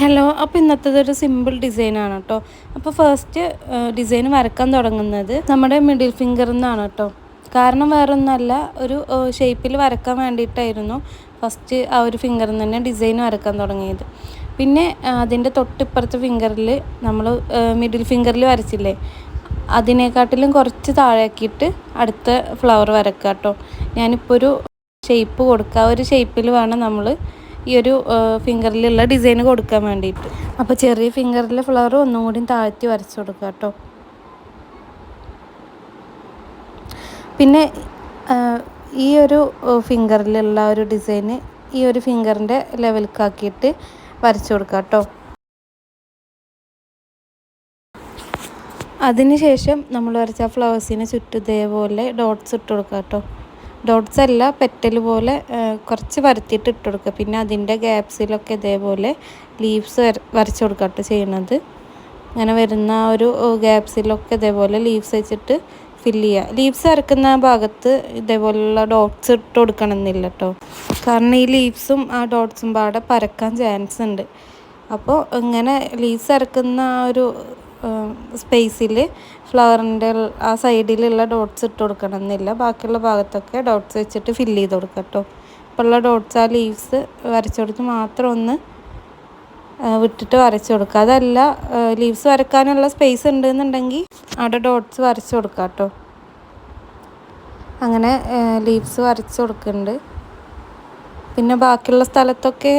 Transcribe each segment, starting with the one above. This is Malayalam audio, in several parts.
ഹലോ അപ്പോൾ ഇന്നത്തെ ഒരു സിമ്പിൾ ഡിസൈനാണ് കേട്ടോ അപ്പോൾ ഫസ്റ്റ് ഡിസൈൻ വരക്കാൻ തുടങ്ങുന്നത് നമ്മുടെ മിഡിൽ ഫിംഗറിൽ നിന്നാണ് കേട്ടോ കാരണം വേറെ ഒന്നല്ല ഒരു ഷേപ്പിൽ വരക്കാൻ വേണ്ടിയിട്ടായിരുന്നു ഫസ്റ്റ് ആ ഒരു ഫിംഗറിൽ തന്നെ ഡിസൈൻ വരക്കാൻ തുടങ്ങിയത്. പിന്നെ അതിന്റെ തൊട്ടിപ്പുറത്തെ ഫിംഗറിൽ നമ്മൾ മിഡിൽ ഫിംഗറിൽ വരച്ചില്ലേ അതിനെക്കാട്ടിലും കുറച്ച് താഴെയാക്കിയിട്ട് അടുത്ത ഫ്ലവർ വരക്കാം കേട്ടോ ഞാനിപ്പോൾ ഒരു ഷേപ്പ് കൊടുക്കുക ഒരു ഷേപ്പിൽ വേണം നമ്മൾ ഈ ഒരു ഫിംഗറിലുള്ള ഡിസൈൻ കൊടുക്കാൻ വേണ്ടിയിട്ട്. അപ്പോൾ ചെറിയ ഫിംഗറിലെ ഫ്ലവർ ഒന്നും കൂടി താഴ്ത്തി വരച്ചു കൊടുക്കുക കേട്ടോ. പിന്നെ ഈ ഒരു ഫിംഗറിലുള്ള ഒരു ഡിസൈന് ഈ ഒരു ഫിംഗറിന്റെ ലെവൽക്കാക്കിയിട്ട് വരച്ചു കൊടുക്കുക കേട്ടോ. അതിനുശേഷം നമ്മൾ വരച്ച ഫ്ലവേഴ്സിന് ചുറ്റും ഇതേപോലെ ഡോട്ട്സ് ഇട്ട് കൊടുക്കുക കേട്ടോ. ഡോട്ട്സ് അല്ല പെറ്റൽ പോലെ കുറച്ച് വരത്തിയിട്ട് ഇട്ട് കൊടുക്കുക. പിന്നെ അതിന്റെ ഗ്യാപ്സിലൊക്കെ ഇതേപോലെ ലീവ്സ് വരച്ച് കേട്ടോ ചെയ്യണത്. അങ്ങനെ വരുന്ന ഒരു ഗ്യാപ്സിലൊക്കെ ഇതേപോലെ ലീവ്സ് വെച്ചിട്ട് ഫില്ല് ചെയ്യുക. ലീവ്സ് വരക്കുന്ന ഭാഗത്ത് ഇതേപോലെയുള്ള ഡോട്ട്സ് ഇട്ട് കൊടുക്കണമെന്നില്ല കേട്ടോ. കാരണം ഈ ലീവ്സും ആ ഡോട്ട്സും പാടെ പരക്കാൻ ചാൻസ് ഉണ്ട്. അപ്പോൾ ഇങ്ങനെ ലീവ്സ് ഇറക്കുന്ന ആ ഒരു സ്പേസിൽ ഫ്ലവറിന്റെ ആ സൈഡിലുള്ള ഡോട്ട്സ് ഇട്ട് കൊടുക്കണം എന്നില്ല ബാക്കിയുള്ള ഭാഗത്തൊക്കെ ഡോട്ട്സ് വെച്ചിട്ട് ഫില്ല് ചെയ്ത് കൊടുക്കാം കേട്ടോ ഉള്ള ഡോട്ട്സ് ആ ലീവ്സ് വരച്ചു കൊടുത്ത് മാത്രം ഒന്ന് വിട്ടിട്ട് വരച്ചു കൊടുക്കുക. അതല്ല ലീവ്സ് വരക്കാനുള്ള സ്പേസ് ഉണ്ടെന്നുണ്ടെങ്കിൽ അവിടെ ഡോട്ട്സ് വരച്ചു കൊടുക്കാം കേട്ടോ അങ്ങനെ ലീവ്സ് വരച്ചു കൊടുക്കുന്നുണ്ട്. പിന്നെ ബാക്കിയുള്ള സ്ഥലത്തൊക്കെ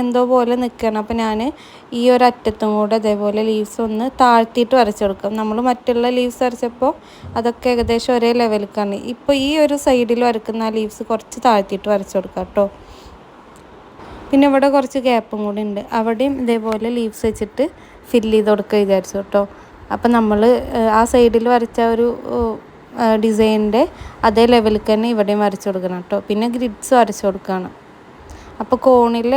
എന്തോ പോലെ നിൽക്കണം അപ്പോൾ ഞാൻ ഈ ഒരു അറ്റത്തും കൂടെ അതേപോലെ ലീവ്സ് ഒന്ന് താഴ്ത്തിയിട്ട് വരച്ചെടുക്കും നമ്മൾ മറ്റുള്ള ലീവ്സ് വരച്ചപ്പോൾ അതൊക്കെ ഏകദേശം ഒരേ ലെവലിലേക്കാണ് ഇപ്പോൾ ഈ ഒരു സൈഡിൽ വരക്കുന്ന ലീവ്സ് കുറച്ച് താഴ്ത്തിയിട്ട് വരച്ചു കൊടുക്കാം കേട്ടോ. പിന്നെ ഇവിടെ കുറച്ച് ഗ്യാപ്പും കൂടി ഉണ്ട്. അവിടെയും ഇതേപോലെ ലീവ്സ് വെച്ചിട്ട് ഫില്ല് ചെയ്ത് കൊടുക്കുക വിചാരിച്ചു കേട്ടോ. അപ്പം നമ്മൾ ആ സൈഡിൽ വരച്ച ഒരു ഡിസൈനിന്റെ അതേ ലെവലിൽ തന്നെ ഇവിടെയും വരച്ചു കൊടുക്കണം കേട്ടോ. പിന്നെ ഗ്രിഡ്സ് വരച്ചു കൊടുക്കുകയാണ്. അപ്പോൾ കോണിൽ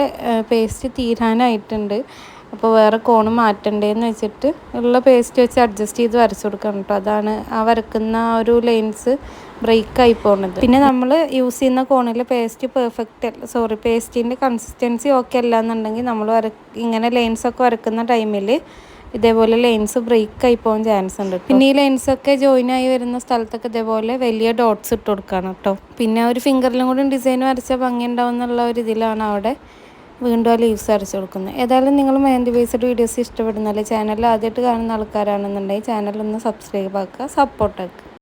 പേസ്റ്റ് തീരാനായിട്ടുണ്ട്. അപ്പോൾ വേറെ കോണ് മാറ്റണ്ടേന്ന് വെച്ചിട്ട് ഉള്ള പേസ്റ്റ് വെച്ച് അഡ്ജസ്റ്റ് ചെയ്ത് വരച്ചു കൊടുക്കണം കേട്ടോ അതാണ് ആ വരക്കുന്ന ആ ഒരു ലൈൻസ് ബ്രേക്കായി പോകുന്നത് പിന്നെ നമ്മൾ യൂസ് ചെയ്യുന്ന കോണിൽ പേസ്റ്റ് പെർഫെക്റ്റ് സോറി പേസ്റ്റിന്റെ കൺസിസ്റ്റൻസി ഓക്കെ അല്ല എന്നുണ്ടെങ്കിൽ നമ്മൾ വര ഇങ്ങനെ ലൈൻസൊക്കെ വരക്കുന്ന ടൈമിൽ ഇതേപോലെ ലൈൻസ് ബ്രേക്ക് ആയി പോകാൻ ചാൻസ് ഉണ്ട് പിന്നെ ഈ ലൈൻസ് ഒക്കെ ജോയിൻ ആയി വരുന്ന സ്ഥലത്തൊക്കെ ഇതേപോലെ വലിയ ഡോട്ട്സ് ഇട്ട് കൊടുക്കണം കേട്ടോ പിന്നെ ഒരു ഫിംഗറിലും കൂടി ഡിസൈൻ വരച്ച ഭംഗി ഉണ്ടാവും എന്നുള്ള ഒരു ഇതിലാണ് അവിടെ വീണ്ടും ആ ലീവ്സ് വരച്ച് കൊടുക്കുന്നത്. ഏതായാലും നിങ്ങൾ മെഹന്തി ബേസ്ഡ് വീഡിയോസ് ഇഷ്ടപ്പെടുന്നല്ലേ ചാനൽ ആദ്യമായിട്ട് കാണുന്ന ആൾക്കാരാണെന്നുണ്ടെങ്കിൽ ചാനലൊന്ന് സബ്സ്ക്രൈബ് ആക്കുക സപ്പോർട്ട് ആക്കുക.